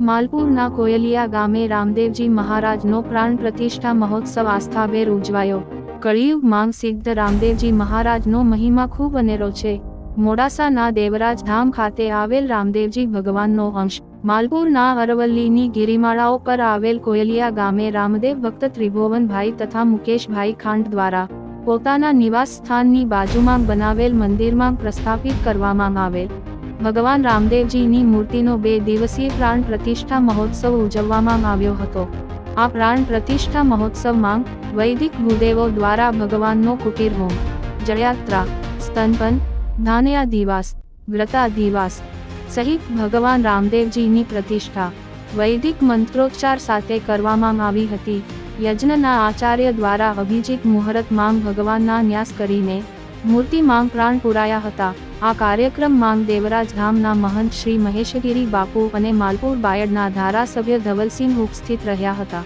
માલપુરના કોયલિયા ગામે રામદેવજી મહારાજનો પ્રાણ પ્રતિષ્ઠા મહોત્સવ આસ્થાભેર ઉજવાયો. કળિયુગ માંગ સિદ્ધ રામદેવજી મહારાજનો મહિમા ખૂબ અનેરો છે. મોડાસાના દેવરાજ ધામ ખાતે આવેલ રામદેવજી ભગવાનનો અંશ. માલપુરના અરવલ્લીની ગિરિમાળાઓ પર આવેલ કોયલિયા ગામે રામદેવ ભક્ત ત્રિભુવનભાઈ તથા મુકેશભાઈ ખાંડ દ્વારા પોતાના નિવાસ સ્થાનની બાજુમાં બનાવેલ મંદિરમાં પ્રસ્થાપિત કરવામાં આવેલ. ભગવાન રામદેવજીની મૂર્તિનો બે દિવસીય પ્રાણ પ્રતિષ્ઠા મહોત્સવ ઉજવવામાં આવ્યો હતો. આ પ્રાણ પ્રતિષ્ઠા મહોત્સવમાં વૈદિક ગુદેવો દ્વારા ભગવાનનો કુટીર હોમ, જળયાત્રા, સ્તનપન ધાન્યાધિવાસ વ્રતાધિવાસ સહિત ભગવાન રામદેવજીની પ્રતિષ્ઠા વૈદિક મંત્રોચ્ચાર સાથે કરવામાં આવી હતી. યજ્ઞના આચાર્ય દ્વારા અભિજીત મુહૂર્ત માંગ ભગવાનના ન્યાસ કરીને મૂર્તિ માંગ પ્રાણ પુરાયા હતા. આ કાર્યક્રમ માંગ દેવરાજ ધામના મહંત શ્રી મહેશગીરી બાપુ અને માલપુર બાયડના ધારાસભ્ય ધવલસિંહ ઉપસ્થિત રહ્યા હતા.